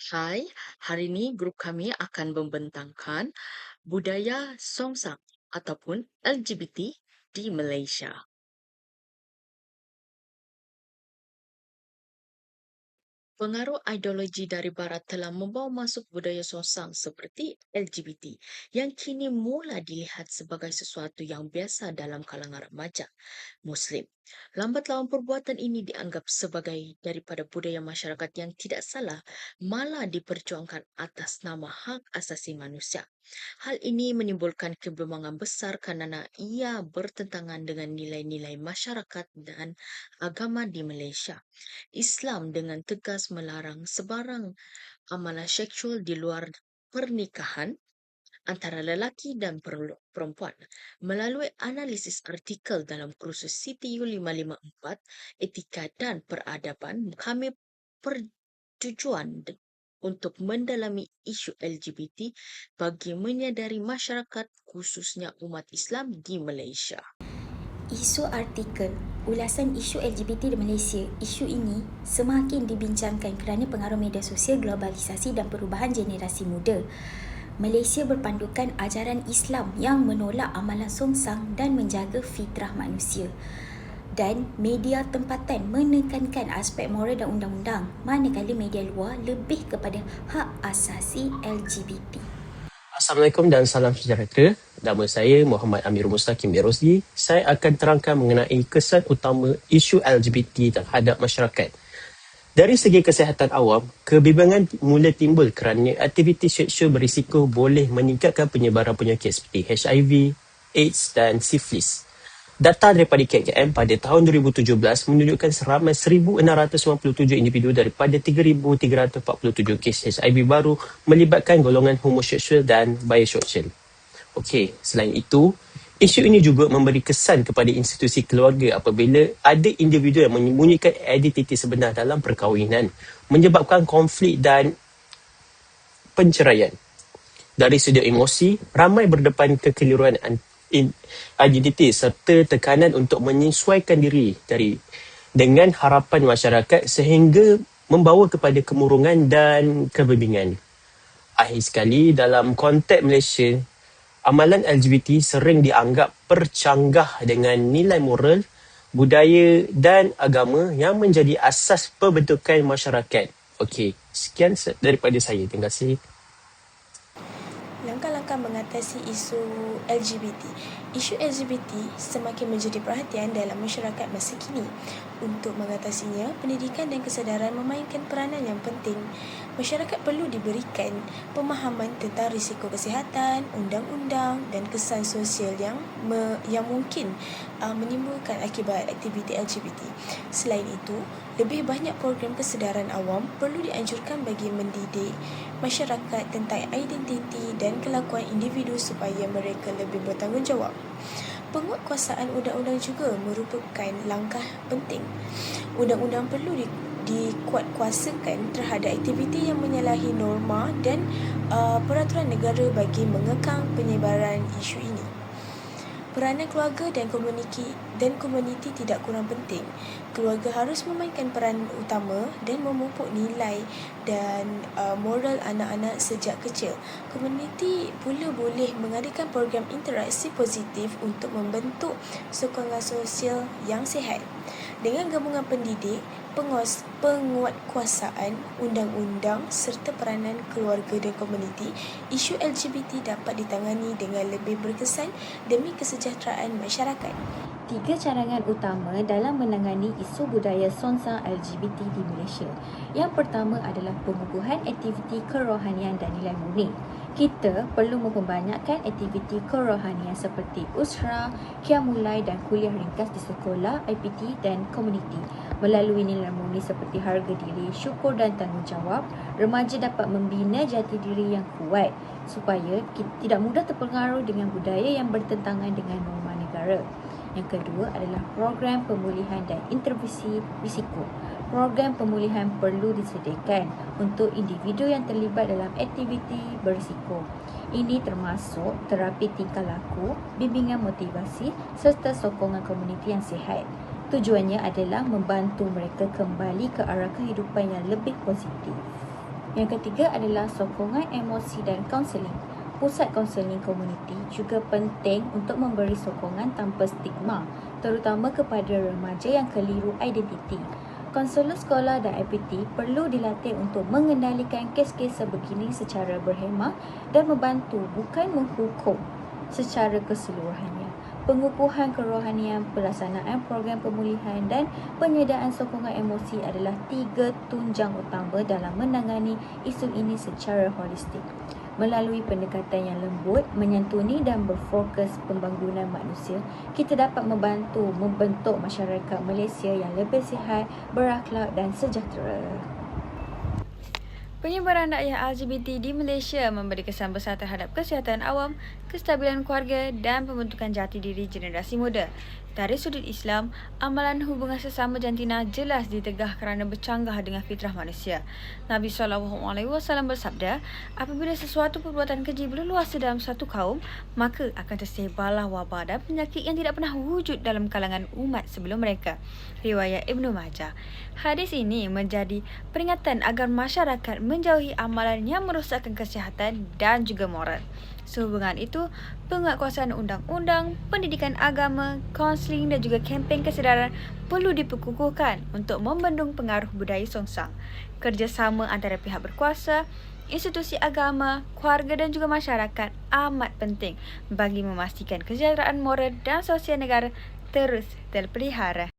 Hai, hari ini grup kami akan membentangkan budaya Songsang ataupun LGBT di Malaysia. Pengaruh ideologi dari Barat telah membawa masuk budaya Songsang seperti LGBT yang kini mula dilihat sebagai sesuatu yang biasa dalam kalangan remaja Muslim. Lambat laun perbuatan ini dianggap sebagai daripada budaya masyarakat yang tidak salah malah diperjuangkan atas nama hak asasi manusia. Hal ini menimbulkan kebimbangan besar kerana ia bertentangan dengan nilai-nilai masyarakat dan agama di Malaysia. Islam dengan tegas melarang sebarang amalan seksual di luar pernikahan antara lelaki dan perempuan. Melalui analisis artikel dalam kursus CTU 554, etika dan peradaban, kami pertujuan untuk mendalami isu LGBT bagi menyadari masyarakat khususnya umat Islam di Malaysia. Isu artikel ulasan isu LGBT di Malaysia. Isu ini semakin dibincangkan kerana pengaruh media sosial, globalisasi dan perubahan generasi muda. Malaysia berpandukan ajaran Islam yang menolak amalan songsang dan menjaga fitrah manusia. Dan media tempatan menekankan aspek moral dan undang-undang manakala media luar lebih kepada hak asasi LGBT. Assalamualaikum dan salam sejahtera. Nama saya Muhammad Amir Mustaqim Berosdi. Saya akan terangkan mengenai kesan utama isu LGBT terhadap masyarakat. Dari segi kesihatan awam, kebimbangan mula timbul kerana aktiviti seksual berisiko boleh meningkatkan penyebaran penyakit seperti HIV, AIDS dan syphilis. Data daripada KKM pada tahun 2017 menunjukkan seramai 1,697 individu daripada 3,347 kes HIV baru melibatkan golongan homoseksual dan biseksual. Okey, selain itu, isu ini juga memberi kesan kepada institusi keluarga apabila ada individu yang menyembunyikan identiti sebenar dalam perkahwinan menyebabkan konflik dan penceraian. Dari sudut emosi, ramai berdepan kekeliruan identiti serta tekanan untuk menyesuaikan diri dari dengan harapan masyarakat sehingga membawa kepada kemurungan dan kebingungan. Akhir sekali, dalam konteks Malaysia, amalan LGBT sering dianggap bercanggah dengan nilai moral, budaya dan agama yang menjadi asas pembentukan masyarakat. Okey, sekian daripada saya. Terima kasih langkah-langkah mengatasi isu LGBT. Isu LGBT semakin menjadi perhatian dalam masyarakat masa kini. Untuk mengatasinya, pendidikan dan kesedaran memainkan peranan yang penting. Masyarakat perlu diberikan pemahaman tentang risiko kesihatan, undang-undang dan kesan sosial yang me, yang mungkin uh, menimbulkan akibat aktiviti LGBT. Selain itu, lebih banyak program kesedaran awam perlu dianjurkan bagi mendidik masyarakat tentang identiti dan kelakuan individu supaya mereka lebih bertanggungjawab. Penguatkuasaan undang-undang juga merupakan langkah penting. Undang-undang perlu di, dikuatkuasakan terhadap aktiviti yang menyalahi norma dan uh, peraturan negara bagi mengekang penyebaran isu ini. Peranan keluarga dan komuniti dan komuniti tidak kurang penting. Keluarga harus memainkan peran utama dan memupuk nilai dan uh, moral anak-anak sejak kecil. Komuniti pula boleh mengadakan program interaksi positif untuk membentuk sokongan sosial yang sihat. Dengan gabungan pendidik, penguas, penguatkuasaan undang-undang serta peranan keluarga dan komuniti, isu LGBT dapat ditangani dengan lebih berkesan demi kesejahteraan masyarakat. Tiga cadangan utama dalam menangani isu budaya sonsa LGBT di Malaysia. Yang pertama adalah pengukuhan aktiviti kerohanian dan nilai murni. Kita perlu memperbanyakkan aktiviti kerohanian seperti usra, kiamulai dan kuliah ringkas di sekolah, IPT dan komuniti. Melalui nilai murni seperti harga diri, syukur dan tanggungjawab, remaja dapat membina jati diri yang kuat supaya tidak mudah terpengaruh dengan budaya yang bertentangan dengan norma negara. Yang kedua adalah program pemulihan dan intervensi risiko. Program pemulihan perlu disediakan untuk individu yang terlibat dalam aktiviti berisiko. Ini termasuk terapi tingkah laku, bimbingan motivasi serta sokongan komuniti yang sihat. Tujuannya adalah membantu mereka kembali ke arah kehidupan yang lebih positif. Yang ketiga adalah sokongan emosi dan kaunseling. Pusat kaunseling komuniti juga penting untuk memberi sokongan tanpa stigma, terutama kepada remaja yang keliru identiti. Konselor sekolah dan IPT perlu dilatih untuk mengendalikan kes-kes sebegini secara berhemah dan membantu bukan menghukum secara keseluruhannya. Pengukuhan kerohanian, pelaksanaan program pemulihan dan penyediaan sokongan emosi adalah tiga tunjang utama dalam menangani isu ini secara holistik. Melalui pendekatan yang lembut, menyantuni dan berfokus pembangunan manusia, kita dapat membantu membentuk masyarakat Malaysia yang lebih sihat, berakhlak dan sejahtera. Penyebaran dakwah LGBT di Malaysia memberi kesan besar terhadap kesihatan awam, kestabilan keluarga dan pembentukan jati diri generasi muda. Dari sudut Islam, amalan hubungan sesama jantina jelas ditegah kerana bercanggah dengan fitrah manusia. Nabi SAW bersabda, apabila sesuatu perbuatan keji berluasa dalam satu kaum, maka akan tersebarlah wabak dan penyakit yang tidak pernah wujud dalam kalangan umat sebelum mereka. Riwayat Ibnu Majah. Hadis ini menjadi peringatan agar masyarakat menjauhi amalan yang merosakkan kesihatan dan juga moral. Sehubungan itu, penguatkuasaan undang-undang, pendidikan agama, kaunseling dan juga kempen kesedaran perlu diperkukuhkan untuk membendung pengaruh budaya songsang. Kerjasama antara pihak berkuasa, institusi agama, keluarga dan juga masyarakat amat penting bagi memastikan kesejahteraan moral dan sosial negara terus terpelihara.